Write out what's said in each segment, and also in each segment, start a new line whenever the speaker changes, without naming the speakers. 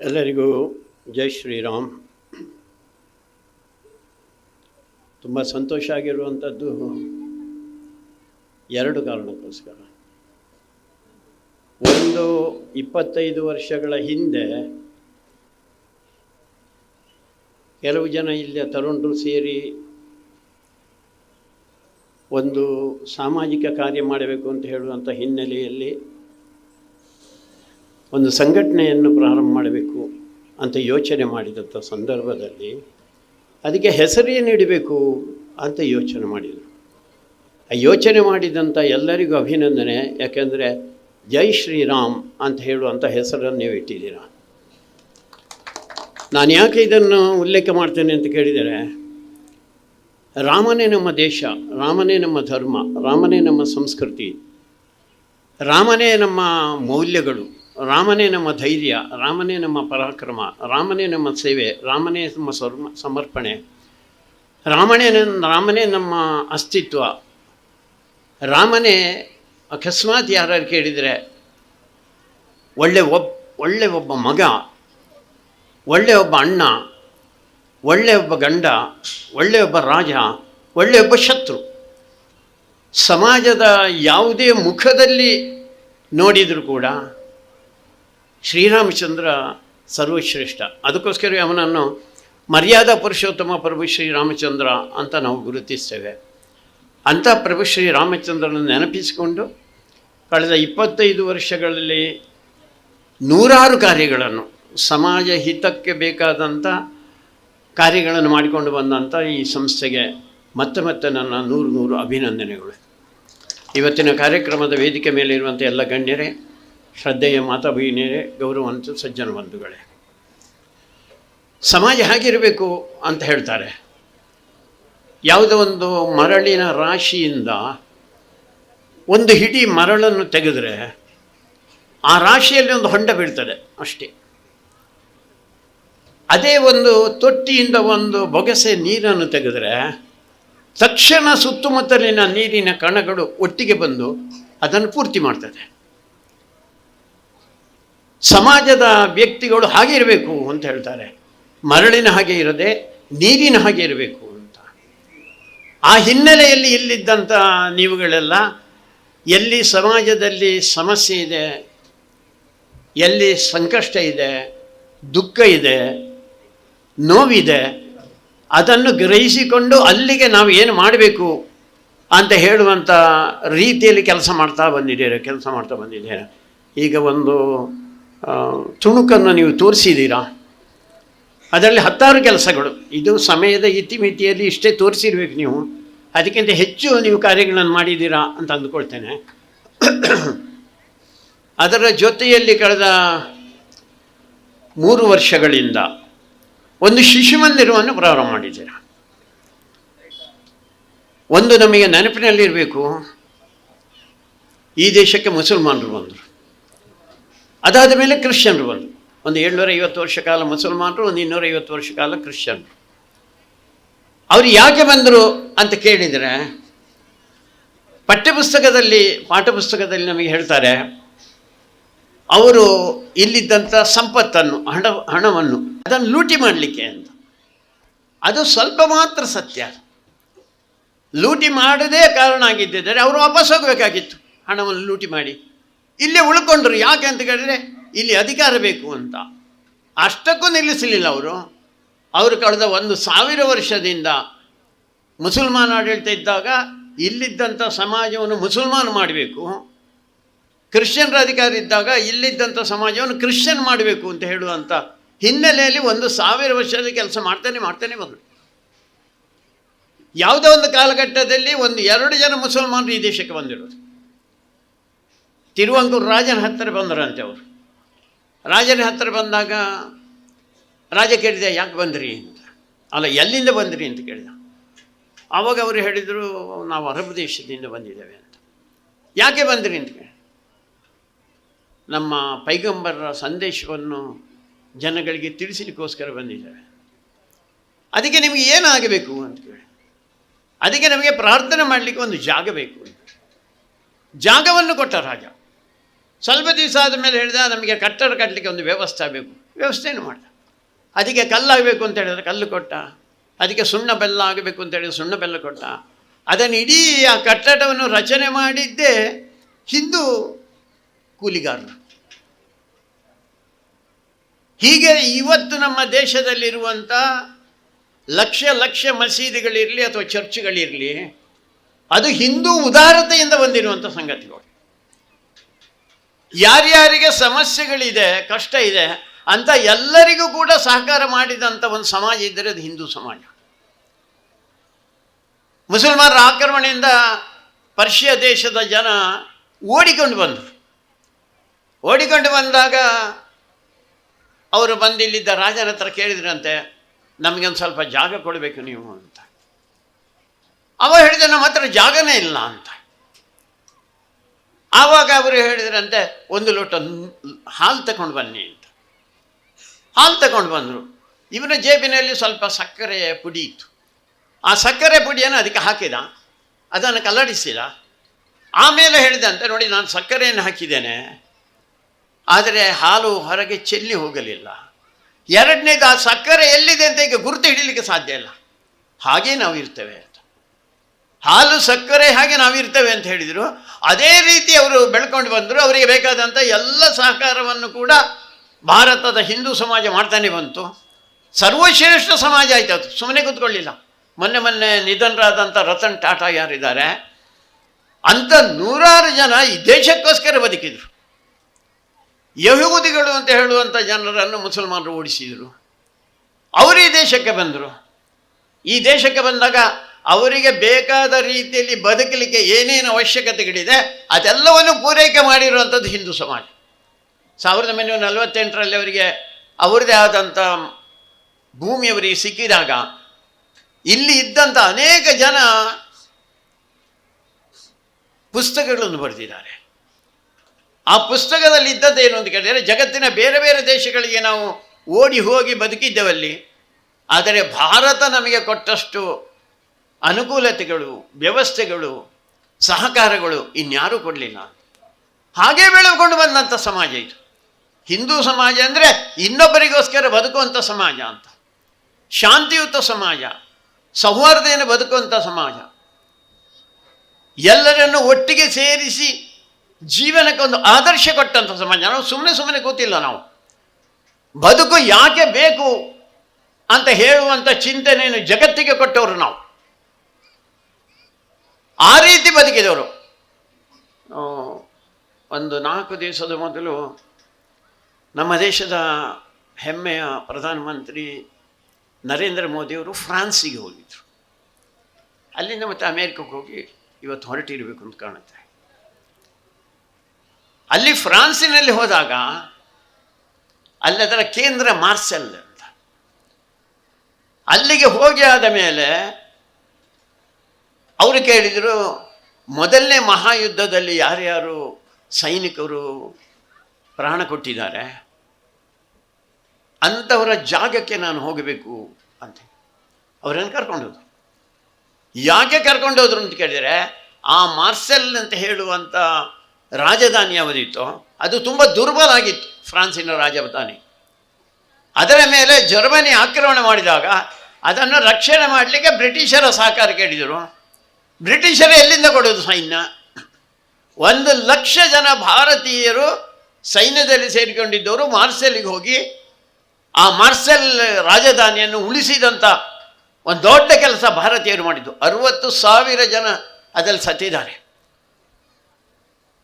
ಎಲ್ಲರಿಗೂ ಜೈ ಶ್ರೀರಾಮ್ ತುಂಬ ಸಂತೋಷ ಆಗಿರುವಂಥದ್ದು ಎರಡು ಕಾರಣಕ್ಕೋಸ್ಕರ. ಒಂದು ಇಪ್ಪತ್ತೈದು ವರ್ಷಗಳ ಹಿಂದೆ ಕೆಲವು ಜನ ಇಲ್ಲಿಯ ತರುಣರು ಸೇರಿ ಒಂದು ಸಾಮಾಜಿಕ ಕಾರ್ಯ ಮಾಡಬೇಕು ಅಂತ ಹೇಳುವಂಥ ಹಿನ್ನೆಲೆಯಲ್ಲಿ ಒಂದು ಸಂಘಟನೆಯನ್ನು ಪ್ರಾರಂಭ ಮಾಡಬೇಕು ಅಂತ ಯೋಚನೆ ಮಾಡಿದಂಥ ಸಂದರ್ಭದಲ್ಲಿ ಅದಕ್ಕೆ ಹೆಸರೇ ನೀಡಬೇಕು ಅಂತ ಯೋಚನೆ ಮಾಡಿದರು. ಆ ಯೋಚನೆ ಮಾಡಿದಂಥ ಎಲ್ಲರಿಗೂ ಅಭಿನಂದನೆ, ಯಾಕೆಂದರೆ ಜೈ ಶ್ರೀರಾಮ್ ಅಂತ ಹೇಳುವಂಥ ಹೆಸರನ್ನು ನೀವು ಇಟ್ಟಿದ್ದೀರ. ನಾನು ಯಾಕೆ ಇದನ್ನು ಉಲ್ಲೇಖ ಮಾಡ್ತೇನೆ ಅಂತ ಕೇಳಿದರೆ, ರಾಮನೇ ನಮ್ಮ ದೇಶ, ರಾಮನೇ ನಮ್ಮ ಧರ್ಮ, ರಾಮನೇ ನಮ್ಮ ಸಂಸ್ಕೃತಿ, ರಾಮನೇ ನಮ್ಮ ಮೌಲ್ಯಗಳು ರಾಮನೇ ನಮ್ಮ ಧೈರ್ಯ, ರಾಮನೇ ನಮ್ಮ ಪರಾಕ್ರಮ, ರಾಮನೇ ನಮ್ಮ ಸೇವೆ, ರಾಮನೇ ನಮ್ಮ ಸಮರ್ಪಣೆ. ರಾಮನೇ ರಾಮನೇ ನಮ್ಮ ಅಸ್ತಿತ್ವ. ರಾಮನೇ ಅಕಸ್ಮಾತ್ ಯಾರು ಕೇಳಿದರೆ, ಒಳ್ಳೆ ಒಬ್ಬ ಒಳ್ಳೆ ಒಬ್ಬ ಮಗ, ಒಳ್ಳೆ ಒಬ್ಬ ಅಣ್ಣ, ಒಳ್ಳೆ ಒಬ್ಬ ಗಂಡ, ಒಳ್ಳೆ ಒಬ್ಬ ರಾಜ, ಒಳ್ಳೆ ಒಬ್ಬ ಶತ್ರು. ಸಮಾಜದ ಯಾವುದೇ ಮುಖದಲ್ಲಿ ನೋಡಿದರೂ ಕೂಡ ಶ್ರೀರಾಮಚಂದ್ರ ಸರ್ವಶ್ರೇಷ್ಠ. ಅದಕ್ಕೋಸ್ಕರ ಅವನನ್ನು ಮರ್ಯಾದಾ ಪುರುಷೋತ್ತಮ ಪ್ರಭು ಶ್ರೀರಾಮಚಂದ್ರ ಅಂತ ನಾವು ಗುರುತಿಸ್ತೇವೆ. ಅಂಥ ಪ್ರಭು ಶ್ರೀರಾಮಚಂದ್ರನ ನೆನಪಿಸಿಕೊಂಡು ಕಳೆದ ಇಪ್ಪತ್ತೈದು ವರ್ಷಗಳಲ್ಲಿ ನೂರಾರು ಕಾರ್ಯಗಳನ್ನು, ಸಮಾಜ ಹಿತಕ್ಕೆ ಬೇಕಾದಂಥ ಕಾರ್ಯಗಳನ್ನು ಮಾಡಿಕೊಂಡು ಬಂದಂಥ ಈ ಸಂಸ್ಥೆಗೆ ಮತ್ತೆ ಮತ್ತೆ ನನ್ನ ನೂರು ನೂರು ಅಭಿನಂದನೆಗಳು. ಇವತ್ತಿನ ಕಾರ್ಯಕ್ರಮದ ವೇದಿಕೆ ಮೇಲೆ ಇರುವಂಥ ಎಲ್ಲ ಗಣ್ಯರೇ ಶ್ರದ್ಧೆಯ ಮಾತಾ ಭಗಿನಿಯರೇ ಗೌರವಂತ ಸಜ್ಜನ ಬಂಧುಗಳೇ. ಸಮಾಜ ಹೇಗಿರಬೇಕು ಅಂತ ಹೇಳ್ತಾರೆ. ಯಾವುದೋ ಒಂದು ಮರಳಿನ ರಾಶಿಯಿಂದ ಒಂದು ಹಿಡಿ ಮರಳನ್ನು ತೆಗೆದರೆ ಆ ರಾಶಿಯಲ್ಲಿ ಒಂದು ಹೊಂಡ ಬೀಳ್ತದೆ ಅಷ್ಟೇ. ಅದೇ ಒಂದು ತೊಟ್ಟಿಯಿಂದ ಒಂದು ಬೊಗಸೆ ನೀರನ್ನು ತೆಗೆದರೆ ತಕ್ಷಣ ಸುತ್ತಮುತ್ತಲಿನ ನೀರಿನ ಕಣಗಳು ಒಟ್ಟಿಗೆ ಬಂದು ಅದನ್ನು ಪೂರ್ತಿ ಮಾಡ್ತದೆ. ಸಮಾಜದ ವ್ಯಕ್ತಿಗಳು ಹಾಗೆ ಇರಬೇಕು ಅಂತ ಹೇಳ್ತಾರೆ. ಮರಳಿನ ಹಾಗೆ ಇರದೆ ನೀರಿನ ಹಾಗೆ ಇರಬೇಕು ಅಂತ. ಆ ಹಿನ್ನೆಲೆಯಲ್ಲಿ ಇಲ್ಲಿದ್ದಂಥ ನೀವುಗಳೆಲ್ಲ ಎಲ್ಲಿ ಸಮಾಜದಲ್ಲಿ ಸಮಸ್ಯೆ ಇದೆ, ಎಲ್ಲಿ ಸಂಕಷ್ಟ ಇದೆ, ದುಃಖ ಇದೆ, ನೋವಿದೆ, ಅದನ್ನು ಗ್ರಹಿಸಿಕೊಂಡು ಅಲ್ಲಿಗೆ ನಾವು ಏನು ಮಾಡಬೇಕು ಅಂತ ಹೇಳುವಂಥ ರೀತಿಯಲ್ಲಿ ಕೆಲಸ ಮಾಡ್ತಾ ಬಂದಿದ್ದೀರ ಕೆಲಸ ಮಾಡ್ತಾ ಬಂದಿದ್ದೀರ ಈಗ ಒಂದು ತುಣುಕನ್ನು ನೀವು ತೋರಿಸಿದ್ದೀರಾ? ಅದರಲ್ಲಿ ಹತ್ತಾರು ಕೆಲಸಗಳು. ಇದು ಸಮಯದ ಇತಿಮಿತಿಯಲ್ಲಿ ಇಷ್ಟೇ ತೋರಿಸಿರ್ಬೇಕು ನೀವು. ಅದಕ್ಕಿಂತ ಹೆಚ್ಚು ನೀವು ಕಾರ್ಯಗಳನ್ನು ಮಾಡಿದ್ದೀರಾ ಅಂತ ಅಂದುಕೊಳ್ತೇನೆ. ಅದರ ಜೊತೆಯಲ್ಲಿ ಕಳೆದ ಮೂರು ವರ್ಷಗಳಿಂದ ಒಂದು ಶಿಶು ಮಂದಿರವನ್ನು ಪ್ರಾರಂಭ ಮಾಡಿದ್ದೀರ? ಒಂದು ನಮಗೆ ನೆನಪಿನಲ್ಲಿರಬೇಕು. ಈ ದೇಶಕ್ಕೆ ಮುಸಲ್ಮಾನರು ಬಂದರು. ಅದಾದ ಮೇಲೆ ಕ್ರಿಶ್ಚಿಯನ್ರು ಬಂದರು. ಒಂದು ಏಳ್ನೂರ ಐವತ್ತು ವರ್ಷ ಕಾಲ ಮುಸಲ್ಮಾನರು, ಒಂದು ಇನ್ನೂರ ಐವತ್ತು ವರ್ಷ ಕಾಲ ಕ್ರಿಶ್ಚಿಯನ್ರು. ಅವರು ಯಾಕೆ ಬಂದರು ಅಂತ ಕೇಳಿದರೆ, ಪಠ್ಯಪುಸ್ತಕದಲ್ಲಿ, ಪಾಠಪುಸ್ತಕದಲ್ಲಿ ನಮಗೆ ಹೇಳ್ತಾರೆ, ಅವರು ಇಲ್ಲಿದ್ದಂಥ ಸಂಪತ್ತನ್ನು, ಹಣ, ಹಣವನ್ನು, ಅದನ್ನು ಲೂಟಿ ಮಾಡಲಿಕ್ಕೆ ಅಂತ. ಅದು ಸ್ವಲ್ಪ ಮಾತ್ರ ಸತ್ಯ. ಲೂಟಿ ಮಾಡದೇ ಕಾರಣ ಆಗಿದ್ದಿದ್ದರೆ ಅವರು ವಾಪಸ್ ಹೋಗಬೇಕಾಗಿತ್ತು. ಹಣವನ್ನು ಲೂಟಿ ಮಾಡಿ. ಇಲ್ಲೇ ಉಳ್ಕೊಂಡ್ರು ಯಾಕೆ ಅಂತ ಕೇಳಿದ್ರೆ, ಇಲ್ಲಿ ಅಧಿಕಾರ ಬೇಕು ಅಂತ. ಅಷ್ಟಕ್ಕೂ ನಿಲ್ಲಿಸಲಿಲ್ಲ ಅವರು. ಅವರು ಕಳೆದ ಒಂದು ಸಾವಿರ ವರ್ಷದಿಂದ ಮುಸಲ್ಮಾನ ಆಡಳಿತ ಇದ್ದಾಗ ಇಲ್ಲಿದ್ದಂಥ ಸಮಾಜವನ್ನು ಮುಸಲ್ಮಾನ್ ಮಾಡಬೇಕು. ಕ್ರಿಶ್ಚಿಯನ್ರ ಅಧಿಕಾರ ಇದ್ದಾಗ ಇಲ್ಲಿದ್ದಂಥ ಸಮಾಜವನ್ನು ಕ್ರಿಶ್ಚಿಯನ್ ಮಾಡಬೇಕು ಅಂತ ಹೇಳುವಂಥ ಹಿನ್ನೆಲೆಯಲ್ಲಿ ಒಂದು ಸಾವಿರ ವರ್ಷದ ಕೆಲಸ ಮಾಡ್ತಾನೆ ಮಾಡ್ತಾನೆ ಬಂದರು. ಯಾವುದೋ ಒಂದು ಕಾಲಘಟ್ಟದಲ್ಲಿ ಒಂದು ಎರಡು ಜನ ಮುಸಲ್ಮಾನರು ಈ ದೇಶಕ್ಕೆ ಬಂದಿರೋದು. ತಿರುವಂಕೂರು ರಾಜನ ಹತ್ತಿರ ಬಂದರಂತೆ ಅವರು. ರಾಜನ ಹತ್ತಿರ ಬಂದಾಗ, ರಾಜ ಕೇಳಿದೆ, ಯಾಕೆ ಬಂದ್ರಿ ಅಂತ. ಅಲ್ಲ, ಎಲ್ಲಿಂದ ಬಂದ್ರಿ ಅಂತ ಕೇಳಿದ. ಆವಾಗ ಅವರು ಹೇಳಿದರು, ನಾವು ಅರಬ್ ದೇಶದಿಂದ ಬಂದಿದ್ದೇವೆ ಅಂತ. ಯಾಕೆ ಬಂದ್ರಿ ಅಂತ ಕೇಳಿ ನಮ್ಮ ಪೈಗಂಬರರ ಸಂದೇಶವನ್ನು ಜನಗಳಿಗೆ ತಿಳಿಸಲಿಕ್ಕೋಸ್ಕರ ಬಂದಿದ್ದೇವೆ. ಅದಕ್ಕೆ ನಿಮಗೆ ಏನಾಗಬೇಕು ಅಂತ ಕೇಳಿ ಅದಕ್ಕೆ ನಮಗೆ ಪ್ರಾರ್ಥನೆ ಮಾಡಲಿಕ್ಕೆ ಒಂದು ಜಾಗ ಬೇಕು ಜಾಗವನ್ನು ಕೊಟ್ಟ ರಾಜ. ಸ್ವಲ್ಪ ದಿವಸ ಆದ ಮೇಲೆ ಹೇಳಿದ, ನಮಗೆ ಕಟ್ಟಡ ಕಟ್ಟಲಿಕ್ಕೆ ಒಂದು ವ್ಯವಸ್ಥೆ ಬೇಕು ವ್ಯವಸ್ಥೆಯನ್ನು ಮಾಡ ಅದಕ್ಕೆ ಕಲ್ಲಾಗಬೇಕು ಅಂತ ಹೇಳಿದ್ರೆ ಕಲ್ಲು ಕೊಟ್ಟ, ಅದಕ್ಕೆ ಸುಣ್ಣ ಬೆಲ್ಲ ಆಗಬೇಕು ಅಂತ ಹೇಳಿದ್ರೆ ಸುಣ್ಣ ಬೆಲ್ಲ ಕೊಟ್ಟ. ಅದನ್ನು ಇಡೀ ಆ ಕಟ್ಟಡವನ್ನು ರಚನೆ ಮಾಡಿದ್ದೇ ಹಿಂದೂ ಕೂಲಿಗಾರರು. ಹೀಗೆ ಇವತ್ತು ನಮ್ಮ ದೇಶದಲ್ಲಿರುವಂಥ ಲಕ್ಷ ಲಕ್ಷ ಮಸೀದಿಗಳಿರಲಿ ಅಥವಾ ಚರ್ಚ್ಗಳಿರಲಿ, ಅದು ಹಿಂದೂ ಉದಾರತೆಯಿಂದ ಬಂದಿರುವಂಥ ಸಂಗತಿಗಳು. ಯಾರ್ಯಾರಿಗೆ ಸಮಸ್ಯೆಗಳಿದೆ, ಕಷ್ಟ ಇದೆ ಅಂತ ಎಲ್ಲರಿಗೂ ಕೂಡ ಸಹಕಾರ ಮಾಡಿದಂಥ ಒಂದು ಸಮಾಜ ಇದ್ದರೆ ಅದು ಹಿಂದೂ ಸಮಾಜ. ಮುಸಲ್ಮಾನರ ಆಕ್ರಮಣೆಯಿಂದ ಪರ್ಷಿಯ ದೇಶದ ಜನ ಓಡಿಕೊಂಡು ಬಂದರು. ಓಡಿಕೊಂಡು ಬಂದಾಗ ಅವರು ಬಂದು ಇಲ್ಲಿದ್ದ ರಾಜನ ಹತ್ರ ಕೇಳಿದ್ರಂತೆ, ನಮಗೊಂದು ಸ್ವಲ್ಪ ಜಾಗ ಕೊಡಬೇಕು ನೀವು ಅಂತ. ಅವ ಹೇಳಿದ, ನಮ್ಮ ಹತ್ರ ಜಾಗನೇ ಇಲ್ಲ ಅಂತ. ಆವಾಗ ಅವರು ಹೇಳಿದ್ರಂತೆ, ಒಂದು ಲೋಟ ಹಾಲು ತಗೊಂಡು ಬನ್ನಿ ಅಂತ. ಹಾಲು ತಗೊಂಡು ಬಂದರು. ಇವನ ಜೇಬಿನಲ್ಲಿ ಸ್ವಲ್ಪ ಸಕ್ಕರೆ ಪುಡಿ ಇತ್ತು. ಆ ಸಕ್ಕರೆ ಪುಡಿಯನ್ನು ಅದಕ್ಕೆ ಹಾಕಿದ. ಅದನ್ನು ಕಲ್ಲಡಿಸಿದ. ಆಮೇಲೆ ಹೇಳಿದಂತೆ, ನೋಡಿ, ನಾನು ಸಕ್ಕರೆಯನ್ನು ಹಾಕಿದ್ದೇನೆ. ಆದರೆ ಹಾಲು ಹೊರಗೆ ಚೆಲ್ಲಿ ಹೋಗಲಿಲ್ಲ. ಎರಡನೇದು, ಆ ಸಕ್ಕರೆ ಎಲ್ಲಿದೆ ಅಂತ ಈಗ ಗುರುತು ಹಿಡಿಲಿಕ್ಕೆ ಸಾಧ್ಯ ಇಲ್ಲ. ಹಾಗೇ ನಾವು ಇರ್ತೇವೆ. ಹಾಲು, ಸಕ್ಕರೆ ಹಾಗೆ ನಾವಿರ್ತೇವೆ ಅಂತ ಹೇಳಿದರು. ಅದೇ ರೀತಿ ಅವರು ಬೆಳ್ಕೊಂಡು ಬಂದರು. ಅವರಿಗೆ ಬೇಕಾದಂಥ ಎಲ್ಲ ಸಹಕಾರವನ್ನು ಕೂಡ ಭಾರತದ ಹಿಂದೂ ಸಮಾಜ ಮಾಡ್ತಾನೆ ಬಂತು. ಸರ್ವಶ್ರೇಷ್ಠ ಸಮಾಜ ಆಯ್ತು ಅದು. ಸುಮ್ಮನೆ ಕೂತ್ಕೊಳ್ಳಿಲ್ಲ. ಮೊನ್ನೆ ಮೊನ್ನೆ ನಿಧನರಾದಂಥ ರತನ್ ಟಾಟಾ ಯಾರಿದ್ದಾರೆ? ಅಂಥ ನೂರಾರು ಜನ ಈ ದೇಶಕ್ಕೋಸ್ಕರ ಬದುಕಿದರು. ಯಹೂದಿಗಳು ಅಂತ ಹೇಳುವಂಥ ಜನರನ್ನು ಮುಸಲ್ಮಾನರು ಓಡಿಸಿದರು. ಅವರು ಈ ದೇಶಕ್ಕೆ ಬಂದರು. ಈ ದೇಶಕ್ಕೆ ಬಂದಾಗ ಅವರಿಗೆ ಬೇಕಾದ ರೀತಿಯಲ್ಲಿ ಬದುಕಲಿಕ್ಕೆ ಏನೇನು ಅವಶ್ಯಕತೆಗಳಿದೆ, ಅದೆಲ್ಲವನ್ನು ಪೂರೈಕೆ ಮಾಡಿರುವಂಥದ್ದು ಹಿಂದೂ ಸಮಾಜ. ಸಾವಿರದ ಒಂಬೈನೂರ ನಲವತ್ತೆಂಟರಲ್ಲಿ ಅವರಿಗೆ ಅವರದೇ ಆದಂಥ ಭೂಮಿಯವರಿಗೆ ಸಿಕ್ಕಿದಾಗ, ಇಲ್ಲಿ ಇದ್ದಂಥ ಅನೇಕ ಜನ ಪುಸ್ತಕಗಳನ್ನು ಬರೆದಿದ್ದಾರೆ. ಆ ಪುಸ್ತಕದಲ್ಲಿ ಇದ್ದದ್ದು ಏನು ಅಂತ ಕೇಳಿದರೆ, ಜಗತ್ತಿನ ಬೇರೆ ಬೇರೆ ದೇಶಗಳಿಗೆ ನಾವು ಓಡಿ ಹೋಗಿ ಬದುಕಿದ್ದೇವಲ್ಲಿ, ಆದರೆ ಭಾರತ ನಮಗೆ ಕೊಟ್ಟಷ್ಟು ಅನುಕೂಲತೆಗಳು, ವ್ಯವಸ್ಥೆಗಳು, ಸಹಕಾರಗಳು ಇನ್ಯಾರೂ ಕೊಡಲಿಲ್ಲ. ಹಾಗೇ ಬೆಳೆದುಕೊಂಡು ಬಂದಂಥ ಸಮಾಜ ಇದು. ಹಿಂದೂ ಸಮಾಜ ಅಂದರೆ ಇನ್ನೊಬ್ಬರಿಗೋಸ್ಕರ ಬದುಕುವಂಥ ಸಮಾಜ ಅಂತ. ಶಾಂತಿಯುತ ಸಮಾಜ ಸೌಹಾರ್ದೆಯನ್ನು ಬದುಕುವಂಥ ಸಮಾಜ. ಎಲ್ಲರನ್ನು ಒಟ್ಟಿಗೆ ಸೇರಿಸಿ ಜೀವನಕ್ಕೆ ಒಂದು ಆದರ್ಶ ಕೊಟ್ಟಂಥ ಸಮಾಜ. ನಾವು ಸುಮ್ಮನೆ ಸುಮ್ಮನೆ ಕೂತಿಲ್ಲ ನಾವು. ಬದುಕು ಯಾಕೆ ಬೇಕು ಅಂತ ಹೇಳುವಂಥ ಚಿಂತನೆಯನ್ನು ಜಗತ್ತಿಗೆ ಕೊಟ್ಟವರು ನಾವು. ಆ ರೀತಿ ಬದುಕಿದವರು. ಒಂದು ನಾಲ್ಕು ದಿವಸದ ಮೊದಲು ನಮ್ಮ ದೇಶದ ಹೆಮ್ಮೆಯ ಪ್ರಧಾನಮಂತ್ರಿ ನರೇಂದ್ರ ಮೋದಿಯವರು ಫ್ರಾನ್ಸಿಗೆ ಹೋಗಿದ್ರು. ಅಲ್ಲಿಂದ ಮತ್ತೆ ಅಮೇರಿಕಕ್ಕೆ ಹೋಗಿ ಇವತ್ತು ಹೊರಟಿರಬೇಕು ಅಂತ ಕಾಣುತ್ತೆ. ಅಲ್ಲಿ ಫ್ರಾನ್ಸಿನಲ್ಲಿ ಹೋದಾಗ ಅಲ್ಲಿ ಅದರ ಕೇಂದ್ರ ಮಾರ್ಸೆಲ್ ಅಂತ. ಅಲ್ಲಿಗೆ ಹೋಗಿ ಆದ ಮೇಲೆ ಅವರು ಕೇಳಿದರು, ಮೊದಲನೇ ಮಹಾಯುದ್ಧದಲ್ಲಿ ಯಾರ್ಯಾರು ಸೈನಿಕರು ಪ್ರಾಣ ಕೊಟ್ಟಿದ್ದಾರೆ, ಅಂಥವರ ಜಾಗಕ್ಕೆ ನಾನು ಹೋಗಬೇಕು ಅಂತ ಅವರನ್ನು ಕರ್ಕೊಂಡೋದ್ರು. ಯಾಕೆ ಕರ್ಕೊಂಡೋದ್ರು ಅಂತ ಕೇಳಿದರೆ, ಆ ಮಾರ್ಸೆಲ್ ಅಂತ ಹೇಳುವಂಥ ರಾಜಧಾನಿ ಅವರಿತ್ತು ಅದು ತುಂಬ ದುರ್ಬಲ ಆಗಿತ್ತು ಫ್ರಾನ್ಸಿನ ರಾಜಧಾನಿ. ಅದರ ಮೇಲೆ ಜರ್ಮನಿ ಆಕ್ರಮಣ ಮಾಡಿದಾಗ ಅದನ್ನು ರಕ್ಷಣೆ ಮಾಡಲಿಕ್ಕೆ ಬ್ರಿಟಿಷರ ಸಹಕಾರ ಕೇಳಿದರು. ಬ್ರಿಟಿಷರು ಎಲ್ಲಿಂದ ಕೊಡೋದು ಸೈನ್ಯ? ಒಂದು ಲಕ್ಷ ಜನ ಭಾರತೀಯರು ಸೈನ್ಯದಲ್ಲಿ ಸೇರಿಕೊಂಡಿದ್ದವರು ಮಾರ್ಸೆಲ್ಗೆ ಹೋಗಿ ಆ ಮಾರ್ಸೆಲ್ ರಾಜಧಾನಿಯನ್ನು ಉಳಿಸಿದಂಥ ಒಂದು ದೊಡ್ಡ ಕೆಲಸ ಭಾರತೀಯರು ಮಾಡಿದ್ದು. ಅರುವತ್ತು ಸಾವಿರ ಜನ ಅದರಲ್ಲಿ ಸತ್ತಿದ್ದಾರೆ.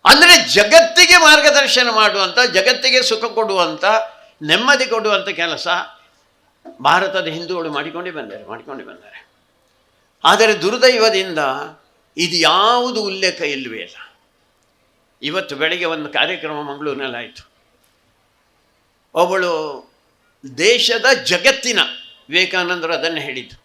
ಅಂದರೆ ಜಗತ್ತಿಗೆ ಮಾರ್ಗದರ್ಶನ ಮಾಡುವಂಥ ಜಗತ್ತಿಗೆ ಸುಖ ಕೊಡುವಂಥ ನೆಮ್ಮದಿ ಕೊಡುವಂಥ ಕೆಲಸ ಭಾರತದ ಹಿಂದೂಗಳು ಮಾಡಿಕೊಂಡೇ ಬಂದಾರೆ, ಮಾಡಿಕೊಂಡೇ ಬಂದ್ದಾರೆ ಆದರೆ ದುರ್ದೈವದಿಂದ ಇದು ಯಾವುದು ಉಲ್ಲೇಖ ಇಲ್ಲವೇ ಇಲ್ಲ. ಇವತ್ತು ಬೆಳಗ್ಗೆ ಒಂದು ಕಾರ್ಯಕ್ರಮ ಮಂಗಳೂರಿನಲ್ಲಾಯಿತು. ಒಬ್ಬಳು ದೇಶದ ಜಗತ್ತಿನ ವಿವೇಕಾನಂದರು ಅದನ್ನು ಹೇಳಿದ್ದು.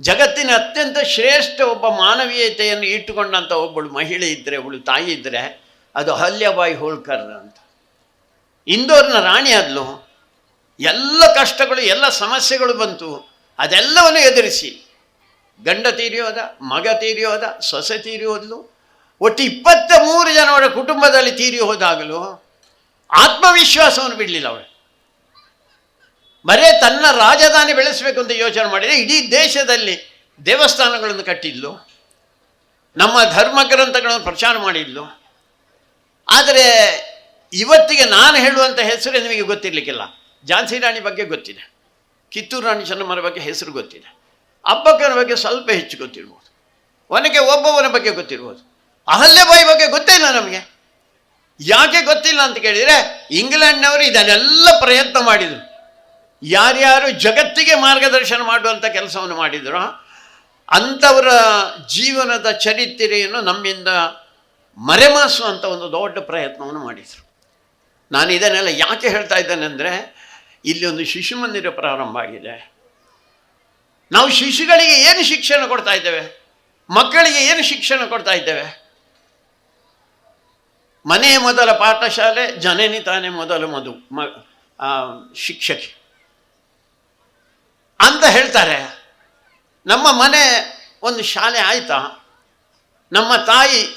ಜಗತ್ತಿನ ಅತ್ಯಂತ ಶ್ರೇಷ್ಠ ಒಬ್ಬ ಮಾನವೀಯತೆಯನ್ನು ಇಟ್ಟುಕೊಂಡಂಥ ಒಬ್ಬಳು ಮಹಿಳೆ ಇದ್ದರೆ ಒಬ್ಬಳು ತಾಯಿ ಇದ್ದರೆ ಅದು ಅಹಲ್ಯಬಾಯಿ ಹೋಳ್ಕರ್ ಅಂತ. ಇಂದೋರ್ನ ರಾಣಿ ಆದ್ಲು. ಎಲ್ಲ ಕಷ್ಟಗಳು, ಎಲ್ಲ ಸಮಸ್ಯೆಗಳು ಬಂತು. ಅದೆಲ್ಲವನ್ನು ಎದುರಿಸಿ. ಗಂಡ ತೀರಿ ಹೋದ, ಮಗ ತೀರಿ ಹೋದ, ಸೊಸೆ ತೀರಿ ಹೋದ್ಲು. ಒಟ್ಟು ಇಪ್ಪತ್ತ ಮೂರು ಜನ ಅವರ ಕುಟುಂಬದಲ್ಲಿ ತೀರಿ ಹೋದಾಗಲೂ ಆತ್ಮವಿಶ್ವಾಸವನ್ನು ಬಿಡಲಿಲ್ಲ ಅವಳು. ಬರೇ ತನ್ನ ರಾಜಧಾನಿ ಬೆಳೆಸಬೇಕು ಅಂತ ಯೋಚನೆ ಮಾಡಿದರೆ ಇಡೀ ದೇಶದಲ್ಲಿ ದೇವಸ್ಥಾನಗಳನ್ನು ಕಟ್ಟಿದ್ಲು. ನಮ್ಮ ಧರ್ಮ ಗ್ರಂಥಗಳನ್ನು ಪ್ರಚಾರ ಮಾಡಿದ್ಲು. ಆದರೆ ಇವತ್ತಿಗೆ ನಾನು ಹೇಳುವಂಥ ಹೆಸರು ನಿಮಗೆ ಗೊತ್ತಿರಲಿಕ್ಕಿಲ್ಲ. ಝಾನ್ಸಿ ರಾಣಿ ಬಗ್ಗೆ ಗೊತ್ತಿದೆ. ಕಿತ್ತೂರು ರಾಣಿ ಚೆನ್ನಮ್ಮನ ಬಗ್ಗೆ ಹೆಸರು ಗೊತ್ತಿದೆ. ಅಬ್ಬಕ್ಕನ ಬಗ್ಗೆ ಸ್ವಲ್ಪ ಹೆಚ್ಚು ಗೊತ್ತಿರ್ಬೋದು. ಒನಗೆ ಒಬ್ಬವನ ಬಗ್ಗೆ ಗೊತ್ತಿರ್ಬೋದು. ಅಹಲ್ಯಬಾಯಿ ಬಗ್ಗೆ ಗೊತ್ತಿಲ್ಲ ನಮಗೆ? ಯಾಕೆ ಗೊತ್ತಿಲ್ಲ ಅಂತ ಕೇಳಿದರೆ ಇಂಗ್ಲೆಂಡ್ನವರು ಇದನ್ನೆಲ್ಲ ಪ್ರಯತ್ನ ಮಾಡಿದರು. ಯಾರ್ಯಾರು ಜಗತ್ತಿಗೆ ಮಾರ್ಗದರ್ಶನ ಮಾಡುವಂಥ ಕೆಲಸವನ್ನು ಮಾಡಿದರು ಅಂಥವರ ಜೀವನದ ಚರಿತ್ರೆಯನ್ನು ನಮ್ಮಿಂದ ಮರೆಮಾಸುವಂಥ ಒಂದು ದೊಡ್ಡ ಪ್ರಯತ್ನವನ್ನು ಮಾಡಿದರು. ನಾನು ಇದನ್ನೆಲ್ಲ ಯಾಕೆ ಹೇಳ್ತಾ ಇದ್ದೇನೆ ಅಂದರೆ ಇಲ್ಲಿ ಒಂದು ಶಿಶು ಮಂದಿರ ಪ್ರಾರಂಭ ಆಗಿದೆ. ನಾವು ಶಿಶುಗಳಿಗೆ ಏನು ಶಿಕ್ಷಣ ಕೊಡ್ತಾ ಇದ್ದೇವೆ? ಮಕ್ಕಳಿಗೆ ಏನು ಶಿಕ್ಷಣ ಕೊಡ್ತಾ ಇದ್ದೇವೆ? ಮನೆ ಮೊದಲ ಪಾಠಶಾಲೆ, ಜನನಿ ತಾನೇ ಮೊದಲ ಮಧು ಮ ಶಿಕ್ಷಕಿ. ಅಂತ ಹೇಳ್ತಾರೆ. ನಮ್ಮ ಮನೆ ಒಂದು ಶಾಲೆ ಆಯಿತಾ? ನಮ್ಮ ತಾಯಿ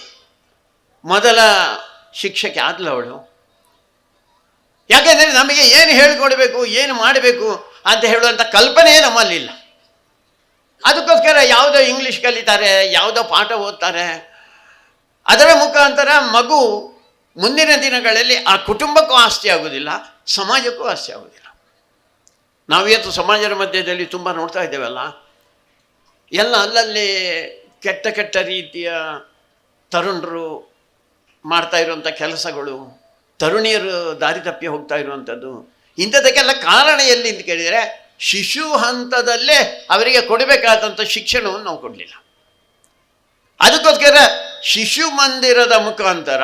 ಮೊದಲ ಶಿಕ್ಷಕಿ ಆದಲವಳು. ಯಾಕೆಂದರೆ ನಮಗೆ ಏನು ಹೇಳಿಕೊಡಬೇಕು, ಏನು ಮಾಡಬೇಕು ಅಂತ ಹೇಳುವಂಥ ಕಲ್ಪನೆಯೇ ನಮ್ಮಲ್ಲಿಲ್ಲ. ಅದಕ್ಕೋಸ್ಕರ ಯಾವುದೋ ಇಂಗ್ಲೀಷ್ ಕಲಿತಾರೆ, ಯಾವುದೋ ಪಾಠ ಓದ್ತಾರೆ. ಅದರ ಮುಖಾಂತರ ಮಗು ಮುಂದಿನ ದಿನಗಳಲ್ಲಿ ಆ ಕುಟುಂಬಕ್ಕೂ ಆಸ್ತಿ ಆಗೋದಿಲ್ಲ, ಸಮಾಜಕ್ಕೂ ಆಸ್ತಿ ಆಗೋದಿಲ್ಲ. ನಾವಿವತ್ತು ಸಮಾಜದ ಮಧ್ಯದಲ್ಲಿ ತುಂಬ ನೋಡ್ತಾ ಇದ್ದೇವಲ್ಲ, ಎಲ್ಲ ಅಲ್ಲಲ್ಲಿ ಕೆಟ್ಟ ಕೆಟ್ಟ ರೀತಿಯ ತರುಣರು ಮಾಡ್ತಾ ಇರುವಂಥ ಕೆಲಸಗಳು, ತರುಣಿಯರು ದಾರಿ ತಪ್ಪಿ ಹೋಗ್ತಾ ಇರುವಂಥದ್ದು ಇಂಥದಕ್ಕೆಲ್ಲ ಕಾರಣ ಎಲ್ಲಿ ಅಂತ ಕೇಳಿದರೆ ಶಿಶು ಹಂತದಲ್ಲೇ ಅವರಿಗೆ ಕೊಡಬೇಕಾದಂಥ ಶಿಕ್ಷಣವನ್ನು ನಾವು ಕೊಡಲಿಲ್ಲ. ಅದಕ್ಕೋಸ್ಕರ ಶಿಶು ಮಂದಿರದ ಮುಖಾಂತರ